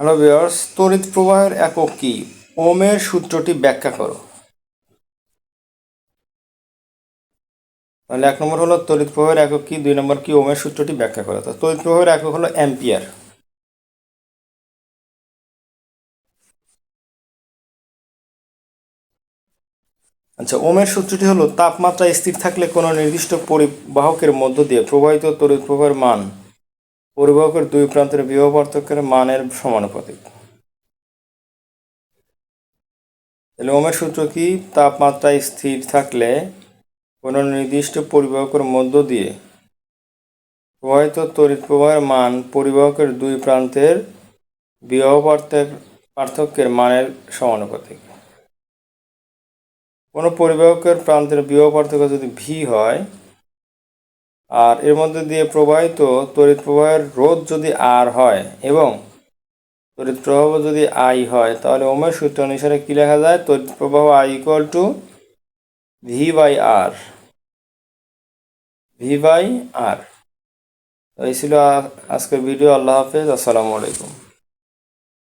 Hello viewers তড়িৎ প্রবাহের একক কি? ওমের সূত্রটি ব্যাখ্যা করো। তাহলে এক নম্বর হলো তড়িৎ প্রবাহের একক কি, দুই নম্বর কি ওমের সূত্রটি ব্যাখ্যা করো। তো তড়িৎ প্রবাহের একক হলো অ্যাম্পিয়ার। আচ্ছা ওমের সূত্রটি হলো তাপমাত্রা স্থির থাকলে কোনো নির্দিষ্ট পরিবাহকের মধ্য দিয়ে প্রবাহিত তড়িৎ প্রবাহের মান পরিবাহকের দুই প্রান্তের বিবাহ পার্থক্যের মানের সমানুপাতিক। তাহলে ওমের সূত্র কি? তাপমাত্রা স্থির থাকলে কোনো নির্দিষ্ট পরিবাহকের মধ্য দিয়ে প্রবাহিত তড়িৎ প্রবাহের মান পরিবাহকের দুই প্রান্তের বিবাহ পার্থক্যের মানের সমানুপাতিক। কোনো পরিবাহকের প্রান্তের বিবাহ পার্থক্য যদি ভি হয় আর এর মধ্যে দিয়ে প্রবাহিত তড়িৎ প্রবাহের রোধ যদি আর হয় এবং তড়িৎ প্রবাহ যদি আই হয়, তাহলে ওমের সূত্র অনুসারে কী লেখা যায়? তড়িৎ প্রবাহ I equal to V by R V by R এই ছিল আজকের ভিডিও আল্লাহ হাফেজ, আসসালামু আলাইকুম।